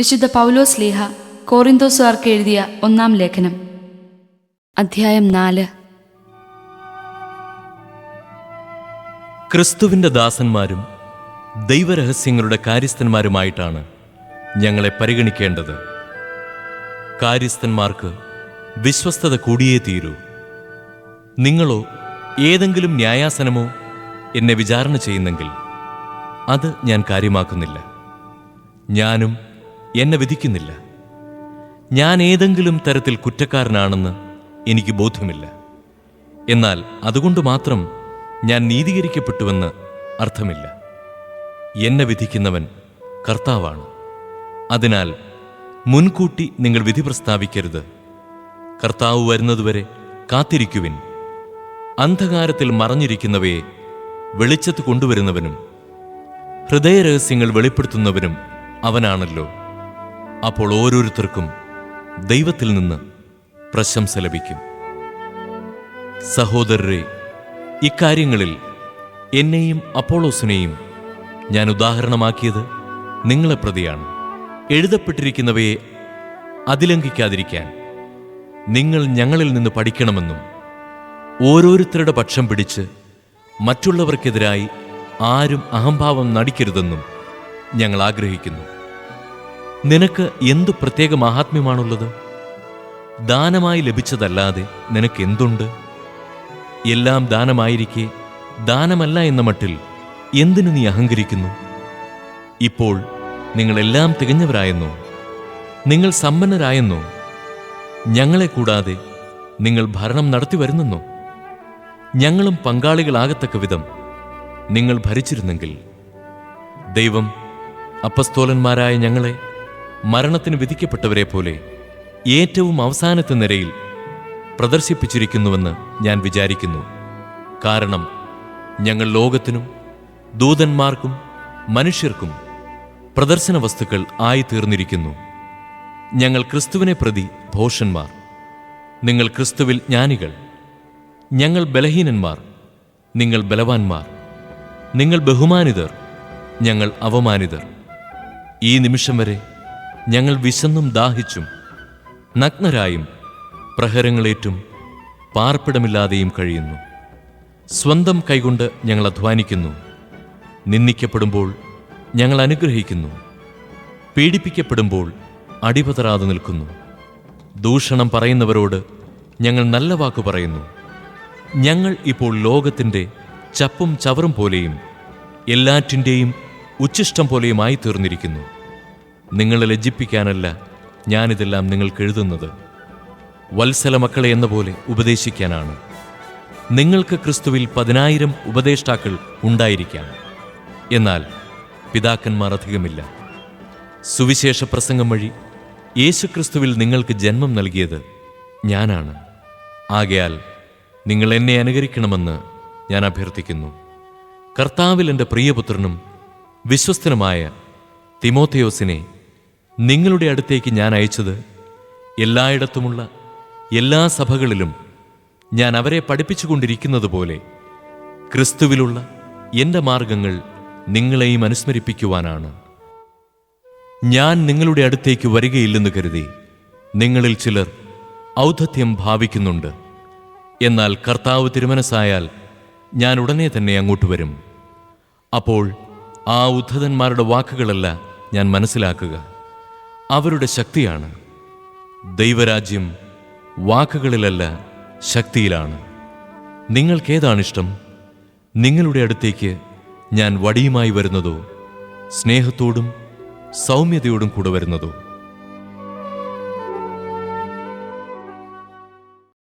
വിശുദ്ധ പൗലോസ് ലീഹ കോറിന്തോസുകാർക്ക് എഴുതിയ ഒന്നാം ലേഖനം. അധ്യായം നാല്. ക്രിസ്തുവിന്റെ ദാസന്മാരും ദൈവരഹസ്യങ്ങളുടെ കാര്യസ്ഥന്മാരുമായിട്ടാണ് ഞങ്ങളെ പരിഗണിക്കേണ്ടത്. കാര്യസ്ഥന്മാർക്ക് വിശ്വസ്തത കൂടിയേ തീരൂ. നിങ്ങളോ ഏതെങ്കിലും ന്യായാസനമോ എന്നെ വിചാരണ ചെയ്യുന്നെങ്കിൽ അത് ഞാൻ കാര്യമാക്കുന്നില്ല. ഞാനും എന്നെ വിധിക്കുന്നില്ല. ഞാൻ ഏതെങ്കിലും തരത്തിൽ കുറ്റക്കാരനാണെന്ന് എനിക്ക് ബോധ്യമില്ല. എന്നാൽ അതുകൊണ്ട് മാത്രം ഞാൻ നീതീകരിക്കപ്പെട്ടുവെന്ന് അർത്ഥമില്ല. എന്നെ വിധിക്കുന്നവൻ കർത്താവാണ്. അതിനാൽ മുൻകൂട്ടി നിങ്ങൾ വിധി പ്രസ്താവിക്കരുത്. കർത്താവ് വരുന്നതുവരെ കാത്തിരിക്കുവിൻ. അന്ധകാരത്തിൽ മറഞ്ഞിരിക്കുന്നവയെ വെളിച്ചത്ത് കൊണ്ടുവരുന്നവനും ഹൃദയരഹസ്യങ്ങൾ വെളിപ്പെടുത്തുന്നവനും അവനാണല്ലോ. അപ്പോൾ ഓരോരുത്തർക്കും ദൈവത്തിൽ നിന്ന് പ്രശംസ ലഭിക്കും. സഹോദരരെ ഇക്കാര്യങ്ങളിൽ എന്നെയും അപ്പോളോസിനെയും ഞാൻ ഉദാഹരണമാക്കിയത് നിങ്ങളെ പ്രതിയാണ്. എഴുതപ്പെട്ടിരിക്കുന്നവയെ അതിലംഘിക്കാതിരിക്കാൻ നിങ്ങൾ ഞങ്ങളിൽ നിന്ന് പഠിക്കണമെന്നും ഓരോരുത്തരുടെ പക്ഷം പിടിച്ച് മറ്റുള്ളവർക്കെതിരായി ആരും അഹംഭാവം നടിക്കരുതെന്നും ഞങ്ങൾ ആഗ്രഹിക്കുന്നു. നിനക്ക് എന്തു പ്രത്യേക മഹാത്മ്യമാണുള്ളത്? ദാനമായി ലഭിച്ചതല്ലാതെ നിനക്ക് എന്തുണ്ട് എല്ലാം ദാനമായിരിക്കെ ദാനമല്ല എന്ന മട്ടിൽ എന്തിനു നീ അഹങ്കരിക്കുന്നു? ഇപ്പോൾ നിങ്ങളെല്ലാം തികഞ്ഞവരായെന്നോ? നിങ്ങൾ സമ്പന്നരായെന്നോ? ഞങ്ങളെ കൂടാതെ നിങ്ങൾ ഭരണം നടത്തി വരുന്നെന്നോ? ഞങ്ങളും പങ്കാളികളാകത്തക്ക വിധം നിങ്ങൾ ഭരിച്ചിരുന്നെങ്കിൽ ദൈവം അപ്പസ്തോലന്മാരായ ഞങ്ങളെ മരണത്തിന് വിധിക്കപ്പെട്ടവരെ പോലെ ഏറ്റവും അവസാനത്തെ നിരയിൽ പ്രദർശിപ്പിച്ചിരിക്കുന്നുവെന്ന് ഞാൻ വിചാരിക്കുന്നു. കാരണം ഞങ്ങൾ ലോകത്തിനും ദൂതന്മാർക്കും മനുഷ്യർക്കും പ്രദർശന വസ്തുക്കൾ ആയിത്തീർന്നിരിക്കുന്നു. ഞങ്ങൾ ക്രിസ്തുവിനെ പ്രതി ഭോഷന്മാർ. നിങ്ങൾ ക്രിസ്തുവിൽ ജ്ഞാനികൾ. ഞങ്ങൾ ബലഹീനന്മാർ. നിങ്ങൾ ബലവാന്മാർ. നിങ്ങൾ ബഹുമാനിതർ. ഞങ്ങൾ അവമാനിതർ ഈ നിമിഷം വരെ ഞങ്ങൾ വിശന്നും ദാഹിച്ചും നഗ്നരായും പ്രഹരങ്ങളേറ്റും പാർപ്പിടമില്ലാതെയും കഴിയുന്നു. സ്വന്തം കൈകൊണ്ട് ഞങ്ങൾ അധ്വാനിക്കുന്നു. നിന്ദിക്കപ്പെടുമ്പോൾ ഞങ്ങൾ അനുഗ്രഹിക്കുന്നു. പീഡിപ്പിക്കപ്പെടുമ്പോൾ അടിപതറാതെ നിൽക്കുന്നു. ദൂഷണം പറയുന്നവരോട് ഞങ്ങൾ നല്ല വാക്കു പറയുന്നു. ഞങ്ങൾ ഇപ്പോൾ ലോകത്തിന്റെ ചപ്പും ചവറും പോലെയും എല്ലാറ്റിന്റെയും ഉച്ഛിഷ്ടം പോലെയുമായി തീർന്നിരിക്കുന്നു നിങ്ങളെ ലജ്ജിപ്പിക്കാനല്ല ഞാനിതെല്ലാം നിങ്ങൾക്ക് എഴുതുന്നത്. വത്സല മക്കളെ എന്ന പോലെ ഉപദേശിക്കാനാണ്. നിങ്ങൾക്ക് ക്രിസ്തുവിൽ പതിനായിരം ഉപദേഷ്ടാക്കൾ ഉണ്ടായിരിക്കാം. എന്നാൽ പിതാക്കന്മാർ അധികമില്ല. സുവിശേഷ പ്രസംഗം വഴി യേശുക്രിസ്തുവിൽ നിങ്ങൾക്ക് ജന്മം നൽകിയത് ഞാനാണ്. ആകയാൽ നിങ്ങൾ എന്നെ അനുകരിക്കണമെന്ന് ഞാൻ അഭ്യർത്ഥിക്കുന്നു. കർത്താവിൽ എന്റെ പ്രിയപുത്രനും വിശ്വസ്തനുമായ തിമോത്തയോസിനെ നിങ്ങളുടെ അടുത്തേക്ക് ഞാൻ അയച്ചത് എല്ലായിടത്തുമുള്ള എല്ലാ സഭകളിലും ഞാൻ അവരെ പഠിപ്പിച്ചുകൊണ്ടിരിക്കുന്നത് പോലെ ക്രിസ്തുവിലുള്ള എന്റെ മാർഗങ്ങൾ നിങ്ങളെയും അനുസ്മരിപ്പിക്കുവാനാണ്. ഞാൻ നിങ്ങളുടെ അടുത്തേക്ക് വരികയില്ലെന്ന് കരുതി നിങ്ങളിൽ ചിലർ ഔദ്ധത്യം ഭാവിക്കുന്നുണ്ട്. എന്നാൽ കർത്താവ് തിരുമനസായാൽ ഞാൻ ഉടനെ തന്നെ അങ്ങോട്ട് വരും. അപ്പോൾ ആ ഉദ്ധതന്മാരുടെ വാക്കുകളല്ല ഞാൻ മനസ്സിലാക്കുക. അവരുടെ ശക്തിയാണ്. ദൈവരാജ്യം വാക്കുകളിലല്ല ശക്തിയിലാണ്. നിങ്ങൾക്കേതാണിഷ്ടം? നിങ്ങളുടെ അടുത്തേക്ക് ഞാൻ വടിയുമായി വരുന്നതോ സ്നേഹത്തോടും സൗമ്യതയോടും കൂടെ വരുന്നതോ?